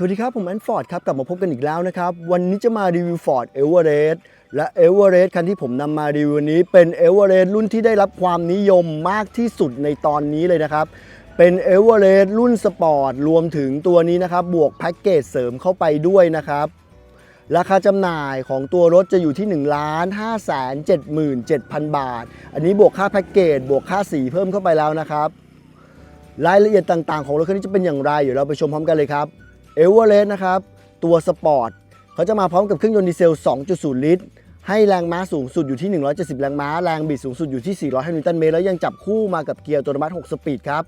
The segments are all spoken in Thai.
สวัสดีครับ ผมแอนฟอร์ดครับ กลับมาพบกันอีกแล้วนะครับ วันนี้จะมารีวิว Ford Everest และ Everest คันที่ผมนำมารีวิววันนี้เป็น Everest รุ่นที่ได้รับความนิยมมากที่สุดในตอนนี้เลยนะครับ เป็น Everest รุ่นสปอร์ตรวมถึงตัวนี้นะครับ บวกแพ็กเกจเสริมเข้าไปด้วยนะครับ ราคาจำหน่ายของตัวรถจะอยู่ที่ 1 5 7 7 0 0 0 บาท อันนี้บวกค่าแพ็กเกจบวกค่าสีเพิ่มเข้าไปแล้วนะครับ รายละเอียดต่างๆ ของรถคันนี้จะเป็นอย่างไรเดี๋ยวเราไปชมพร้อมกันเลยครับ เอเวอเรสต์นะครับ ตัวสปอร์ตเขาจะมาพร้อมกับเครื่องยนต์ดีเซล 2.0 ลิตร ให้แรงม้าสูงสุดอยู่ที่ 170 แรงม้า แรงบิดสูงสุดอยู่ที่ 400 นิวตันเมตร แล้วยังจับคู่มากับเกียร์อัตโนมัติ 6 สปีดครับ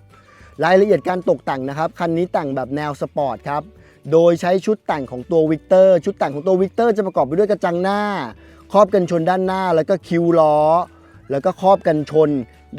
รายละเอียดการตกแต่งนะครับ คันนี้แต่งแบบแนวสปอร์ตครับ โดยใช้ชุดแต่งของตัววิกเตอร์ ชุดแต่งของตัววิกเตอร์จะประกอบไปด้วยกระจังหน้า ครอบกันชนด้านหน้า แล้วก็คิวล้อ แล้วก็ครอบกันชน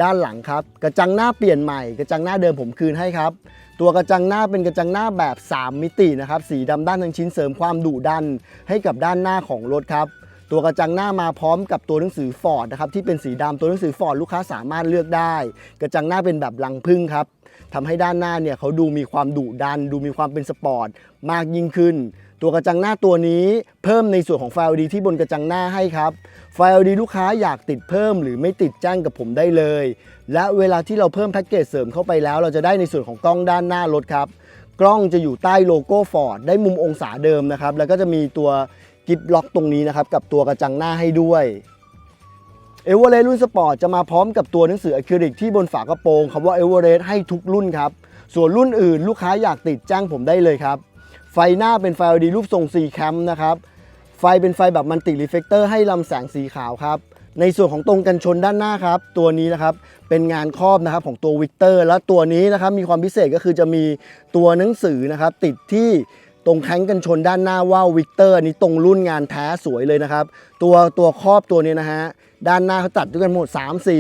ด้านหลังครับ กระจังหน้าเปลี่ยนใหม่ กระจังหน้าเดิมผมคืนให้ครับ ตัวกระจังหน้าเป็นกระจังหน้าแบบ 3 มิตินะครับ สีดำด้านทั้งชิ้นเสริมความดุดัน ให้กับด้านหน้าของรถครับ ตัวกระจังหน้ามาพร้อมกับตัวหนังสือฟอร์ดนะครับที่เป็นสีดำตัวหนังสือฟอร์ดลูกค้าสามารถเลือกได้ กระจังหน้าเป็นแบบลังพึ่งครับทำให้ด้านหน้าเนี่ยเขาดูมีความดุดัน ดูมีความเป็นสปอร์ตมากยิ่งขึ้น ตัวกระจังหน้าตัวนี้เพิ่มในส่วนของไฟ LED ที่บนกระจังหน้าให้ครับไฟ LED ลูกค้าอยากติดเพิ่มหรือไม่ติดแจ้งกับผมได้เลย และเวลาที่เราเพิ่มแพ็กเกจเสริมเข้าไปแล้ว เราจะได้ในส่วนของกล้องด้านหน้ารถครับ กล้องจะอยู่ใต้โลโก้ Ford ได้มุมองศาเดิมนะครับแล้วก็จะมีตัวกิฟล็อกตรงนี้นะครับกับตัวกระจังหน้าให้ด้วยเอเวอเรสต์รุ่นสปอร์ตจะมาพร้อมกับตัวหนังสืออะคริลิกที่บนฝากระโปรงคำว่าเอเวอเรสต์ให้ทุกรุ่นครับส่วนรุ่นอื่นลูกค้าอยากติดแจ้งผมได้เลยครับ ไฟหน้าเป็นไฟ LED รูปทรง C แคมนะครับ ไฟเป็นไฟแบบมันติรีเฟกเตอร์ให้ลำแสงสีขาวครับ ในส่วนของตรงกันชนด้านหน้าครับ ตัวนี้นะครับเป็นงานครอบนะครับของตัววิกเตอร์และตัวนี้นะครับมีความพิเศษก็คือจะมีตัวหนังสือนะครับติดที่ตรงแข้งกันชนด้านหน้าว่าวิกเตอร์นนี้ตรงรุ่นงานแท้สวยเลยนะครับ ตัวตัวครอบตัวนี้นะฮะด้านหน้าเขาตัดด้วยกันหมด 3 สี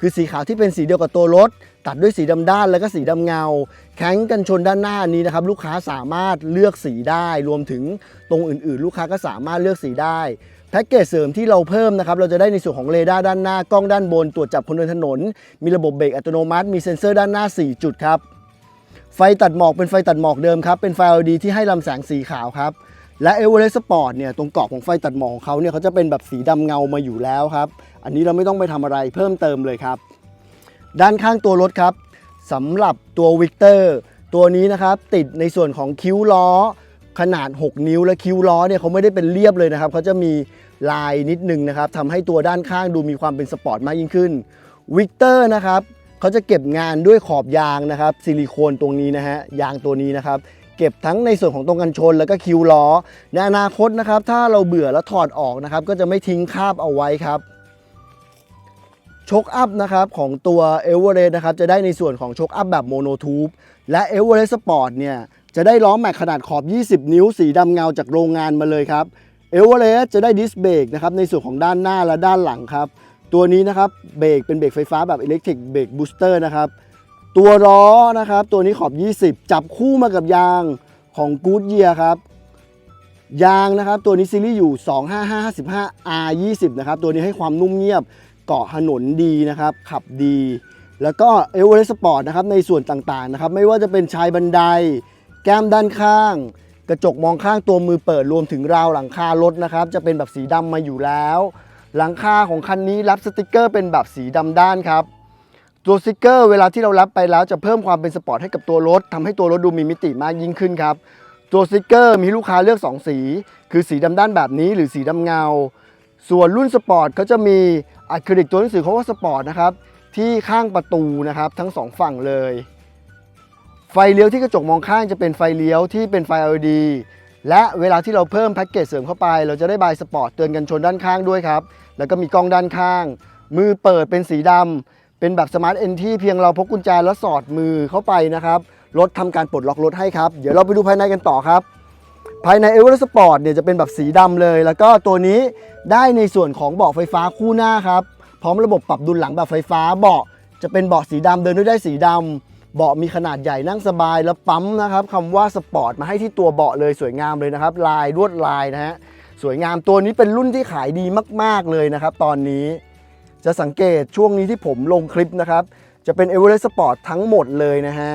คือสีขาวที่เป็นสีเดียวกับตัวรถ ตัดด้วยสีดำด้านแล้วก็สีดำเงา แข้งกันชนด้านหน้านี้นะครับลูกค้าสามารถเลือกสีได้ รวมถึงตรงอื่นๆ ลูกค้าก็สามารถเลือกสีได้แพ็กเกจเสริมที่เราเพิ่มนะครับ เราจะได้ในส่วนของเรดาร์ด้านหน้ากล้องด้านบน ตรวจจับคนเดินถนน มีระบบเบรกอัตโนมัติ มีเซ็นเซอร์ด้านหน้า 4 จุดครับ ไฟตัดหมอกเป็นไฟตัดหมอกเดิมครับ เป็นไฟ LED ที่ให้ลำแสงสีขาวครับ และ e v e r e s t Sport เนี่ย ตรงกรอบของไฟตัดหมอกของเขาเนี่ยเขาจะเป็นแบบสีดำเงามาอยู่แล้วครับ อันนี้เราไม่ต้องไปทำอะไรเพิ่มเติมเลยครับ ด้านข้างตัวรถครับสำหรับตัววิกเตอร์ตัวนี้นะครับติดในส่วนของคิ้วล้อขนาด 6 นิ้วและคิ้วล้อเนี่ยเขาไม่ได้เป็นเรียบเลยนะครับเขาจะมีลายนิดนึงนะครับทำให้ตัวด้านข้างดูมีความเป็นสปอร์ตมากยิ่งขึ้นวิกเตอร์นะครับเขาจะเก็บงานด้วยขอบยางนะครับซิลิโคนตรงนี้นะฮะยางตัวนี้นะครับเก็บทั้งในส่วนของตรงกันชน แล้วก็คิ้วล้อในอนาคตนะครับถ้าเราเบื่อแล้วถอดออกนะครับก็จะไม่ทิ้งคราบเอาไว้ครับ ชกอัพนะครับของตัว e v e r e s t นะครับจะได้ในส่วนของชกอัพแบบโมโนทูบและ e v e r e s t Sport เนี่ยจะได้ล้อแม็กขนาดขอบ 20 นิ้ว สีดำเงาจากโรงงานมาเลยครับ e v e r e s t จะได้ดิสเบรกนะครับในส่วนของด้านหน้าและด้านหลังครับ ตัวนี้นะครับเบรกเป็นเบรกไฟฟ้าแบบอิเล็กทริกเบรกบูสเตอร์นะครับตัวล้อนะครับตัวนี้ขอบ 20 จับคู่มากับยางของ Good Year ครับยางนะครับตัวนี้ซีรีส์อยู่ 25555 R 20นะครับตัวนี้ให้ความนุ่มเงียบ เกาะถนนดีนะครับ ขับดี แล้วก็ e v e r e s t Sport นะครับในส่วนต่างๆนะครับ ไม่ว่าจะเป็นชายบันได แก้มด้านข้าง กระจกมองข้างตัวมือเปิดรวมถึงราวหลังคารถนะครับ จะเป็นแบบสีดำมาอยู่แล้ว หลังคาของคันนี้รับสติกเกอร์เป็นแบบสีดำด้านครับตัวสติกเกอร์เวลาที่เรารับไปแล้วจะเพิ่มความเป็นสปอร์ตให้กับตัวรถทำให้ตัวรถดูมีมิติมากยิ่งขึ้นครับตัวสติกเกอร์มีลูกค้าเลือก 2 สี คือสีดำด้านแบบนี้หรือสีดำเงา ส่วนรุ่นสปอร์ตเขาจะมี อะคริลิกตัวหนังสือเขาว่าสปอร์ตนะครับที่ข้างประตูนะครับทั้งสองฝั่งเลย ไฟเลี้ยวที่กระจกมองข้างจะเป็นไฟเลี้ยวที่เป็นไฟ LED และเวลาที่เราเพิ่มแพ็กเกจเสริมเข้าไป เราจะได้บายสปอร์ตเตือนกันชนด้านข้างด้วยครับ แล้วก็มีกล้องด้านข้าง มือเปิดเป็นสีดำเป็นแบบสมาร์ทเอนที่เพียงเราพกกุญแจแล้วสอดมือเข้าไปนะครับรถทำการปลดล็อกรถให้ครับ เดี๋ยวเราไปดูภายในกันต่อครับ ภายใน e v e r e s t Sport เนี่ยจะเป็นแบบสีดำเลย แล้วก็ตัวนี้ได้ในส่วนของเบาะไฟฟ้าคู่หน้าครับ พร้อมระบบปรับดุลหลังแบบไฟฟ้าเบาะจะเป็นเบาะสีดำเดินด้วยได้สีดำเบาะมีขนาดใหญ่นั่งสบายแล้วปั๊มนะครับคำว่าสปอร์ตมาให้ที่ตัวเบาะเลยสวยงามเลยนะครับ ลายลวดลายนะฮะสวยงามตัวนี้เป็นรุ่นที่ขายดีมาก ๆเลยนะครับ ตอนนี้จะสังเกตช่วงนี้ที่ผมลงคลิปนะครับ จะเป็น e v e r e s t Sport ทั้งหมดเลยนะฮะ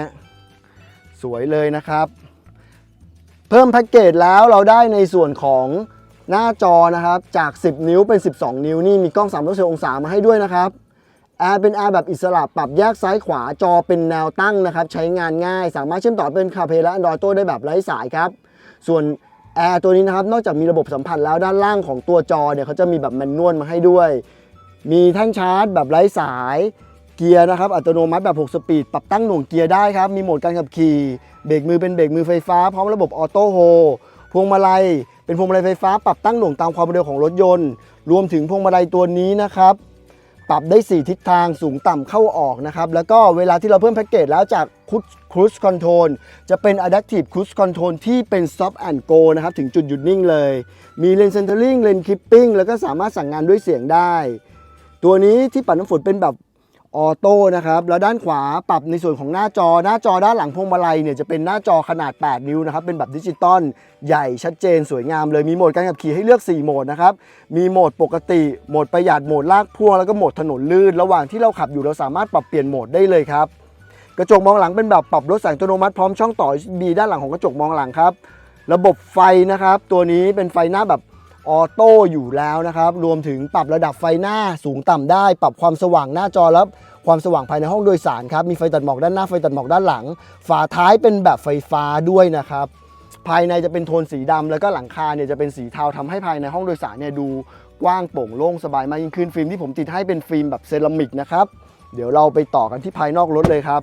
สวยเลยนะครับ พิ่มแพ็กเกจแล้วเราได้ในส่วนของหน้าจอนะครับ จาก 10 นิ้วเป็น 12 นิ้วนี่มีกล้อง360องศามาให้ด้วยนะครับแอร์เป็นแอร์แบบอิสระปรับแยกซ้ายขวาจอเป็นแนวตั้งนะครับ ใช้งานง่าย สามารถเชื่อมต่อเป็นคาเพและ Android Auto ได้แบบไร้สายครับ ส่วนแอร์ตัวนี้นะครับ นอกจากมีระบบสัมผัสแล้วด้านล่างของตัวจอเนี่ยเขาจะมีแบบแมนนวลมาให้ด้วย มีแท่านชาร์จ แบบไร้สายเกียร์นะครับอัตโนมัติแบบ 6 สปีดปรับตั้งหน่วงเกียร์ได้ครับมีโหมดการขับขี่ เบรกมือเป็นเบรกมือไฟฟ้าพร้อมระบบออโต้โฮพวงมาลัย เป็นพวงมาลัยไฟฟ้าปรับตั้งหน่วงตามความเร็วของรถยนต์ รวมถึงพวงมาลัยตัวนี้นะครับปรับได้ 4 ทิศทางสูงต่ำเข้าออกนะครับ แล้วก็เวลาที่เราเพิ่มแพ็กเกจแล้วจาก Cruise Control จะเป็น Adaptive Cruise Control ที่เป็น Stop and Go นะครับ ถึงจุดหยุดนิ่งเลย มี Lane Centering Lane Keeping แล้วก็สามารถสั่งงานด้วยเสียงได้ ตัวนี้ที่ปัดน้ำฝนเป็นแบบ ออโต้นะครับ แล้วด้านขวาปรับในส่วนของหน้าจอ หน้าจอด้านหลังพวงมาลัยเนี่ยจะเป็นหน้าจอขนาด 8 นิ้วนะครับ เป็นแบบดิจิตอลใหญ่ชัดเจนสวยงามเลย มีโหมดการขับขี่ให้เลือก 4 โหมดนะครับ มีโหมดปกติ โหมดประหยัด โหมดลากพ่วง แล้วก็โหมดถนนลื่น ระหว่างที่เราขับอยู่เราสามารถปรับเปลี่ยนโหมดได้เลยครับ กระจกมองหลังเป็นแบบปรับลดแสงอัตโนมัติพร้อมช่องต่อ USB ด้านหลังของกระจกมองหลังครับ ระบบไฟนะครับ ตัวนี้เป็นไฟหน้าแบบ ออโต้อยู่แล้วนะครับ รวมถึงปรับระดับไฟหน้าสูงต่ำได้ ปรับความสว่างหน้าจอและความสว่างภายในห้องโดยสารครับ มีไฟตัดหมอกด้านหน้าไฟตัดหมอกด้านหลัง ฝาท้ายเป็นแบบไฟฟ้าด้วยนะครับ ภายในจะเป็นโทนสีดำแล้วก็หลังคาเนี่ยจะเป็นสีเทาทำให้ภายในห้องโดยสารเนี่ยดูกว้างโปร่งโล่งสบายมากยิ่งขึ้นฟิล์มที่ผมติดให้เป็นฟิล์มแบบเซรามิกนะครับเดี๋ยวเราไปต่อกันที่ภายนอกรถเลยครับ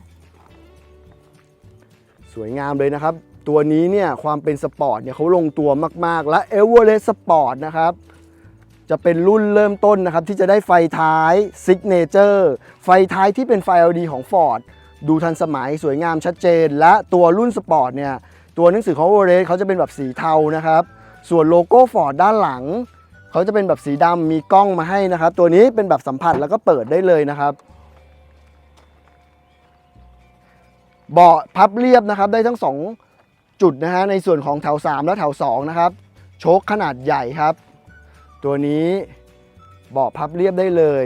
สวยงามเลยนะครับ ตัวนี้เนี่ยความเป็นสปอร์ตเนี่ยเขาลงตัวมาก ๆ และ e v e r e s t Sport นะครับจะเป็นรุ่นเริ่มต้นนะครับ ที่จะได้ไฟท้าย Signature ไฟท้ายที่เป็นไฟ LED ของ Ford ดูทันสมัยสวยงามชัดเจน และตัวรุ่นสปอร์ตเนี่ยตัวหนังสือของ e v e r e s t เขาจะเป็นแบบสีเทานะครับ ส่วนโลโก้ Ford ด้านหลัง เขาจะเป็นแบบสีดำมีกล้องมาให้นะครับ ตัวนี้เป็นแบบสัมผัสแล้วก็เปิดได้เลยนะครับเบาะพับเรียบนะครับได้ทั้ง 2 จุดนะฮะในส่วนของแถว 3 และแถว 2 นะครับ โชคขนาดใหญ่ครับ ตัวนี้เบาะพับเรียบได้เลย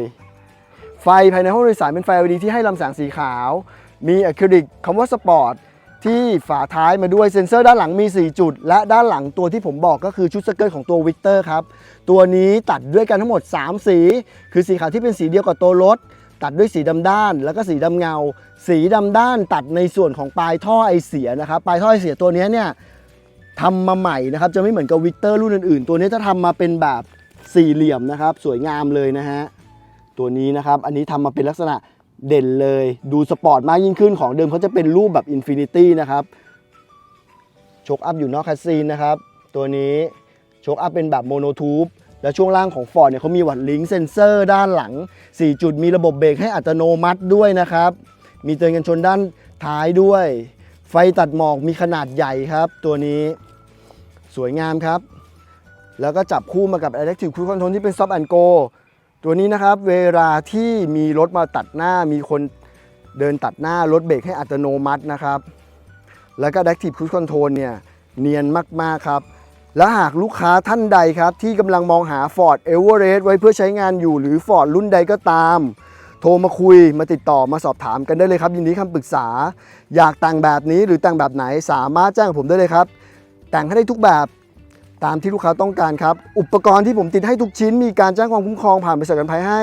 ไฟภายในห้องโดยสารเป็นไฟ LED ที่ให้ลำแสงสีขาว มีอะคริลิกคำว่าสปอร์ตที่ฝาท้ายมาด้วยเซ็นเซอร์ด้านหลังมี 4 จุด และด้านหลังตัวที่ผมบอกก็คือชุดสเกิร์ตของตัววิกเตอร์ครับ ตัวนี้ตัดด้วยกันทั้งหมด 3 สี คือสีขาวที่เป็นสีเดียวกับตัวรถ ตัดด้วยสีดำด้าน แล้วก็สีดำเงา สีดำด้านตัดในส่วนของปลายท่อไอเสียนะครับปลายท่อไอเสียตัวนี้เนี่ยทำมาใหม่นะครับจะไม่เหมือนกับวิกเตอร์รุ่นอื่นๆ ตัวนี้จะทำมาเป็นแบบสี่เหลี่ยมนะครับ สวยงามเลยนะฮะตัวนี้นะครับอันนี้ทำมาเป็นลักษณะเด่นเลยดูสปอร์ตมากยิ่งขึ้นของเดิมเขาจะเป็นรูปแบบอินฟินิตี้นะครับโชคอัพอยู่นอกคัสซีนนะครับ ตัวนี้โชคอัพเป็นแบบโมโนทูบ และช่วงล่างของ Ford เนี่ยเขามีวัดลิงก์เซนเซอร์ด้านหลัง 4 จุดมีระบบเบรกให้อัตโนมัติด้วยนะครับ มีเตือนกันชนด้านท้ายด้วย ไฟตัดหมอกมีขนาดใหญ่ครับ ตัวนี้สวยงามครับ แล้วก็จับคู่มากับ Adaptive Cruise Control ที่เป็น Stop and Go ตัวนี้นะครับเวลาที่มีรถมาตัดหน้ามีคนเดินตัดหน้ารถเบรกให้อัตโนมัตินะครับ แล้วก็ Adaptive Cruise Control เนี่ยเนียนมาก ๆ ครับ และหากลูกค้าท่านใดครับ ที่กำลังมองหา Ford Everest ไว้เพื่อใช้งานอยู่หรือ Ford รุ่นใดก็ตาม โทรมาคุยมาติดต่อมาสอบถามกันได้เลยครับ ยินดีคำปรึกษา อยากแต่งแบบนี้หรือแต่งแบบไหนสามารถแจ้งผมได้เลยครับ แต่งให้ได้ทุกแบบตามที่ลูกค้าต้องการครับ อุปกรณ์ที่ผมติดให้ทุกชิ้น มีการแจ้งความคุ้มครองผ่านบริษัทกันภัยให้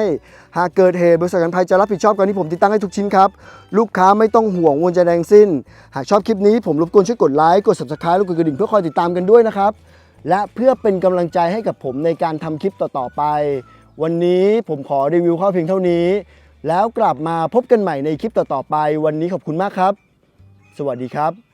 หากเกิดเหตุบริษัทกันภัยจะรับผิดชอบการที่ผมติดตั้งให้ทุกชิ้นครับ ลูกค้าไม่ต้องห่วงวนใจแดงสิ้น หากชอบคลิปนี้ผมรบกวนช่วยกดไลค์กด subscribe และกดกระดิ่งเพื่อคอยติดตามกันด้วยนะครับ และเพื่อเป็นกำลังใจให้กับผมในการทำคลิปต่อๆไป วันนี้ผมขอรีวิวข้อเพียงเท่านี้ แล้วกลับมาพบกันใหม่ในคลิปต่อๆไป วันนี้ขอบคุณมากครับ สวัสดีครับ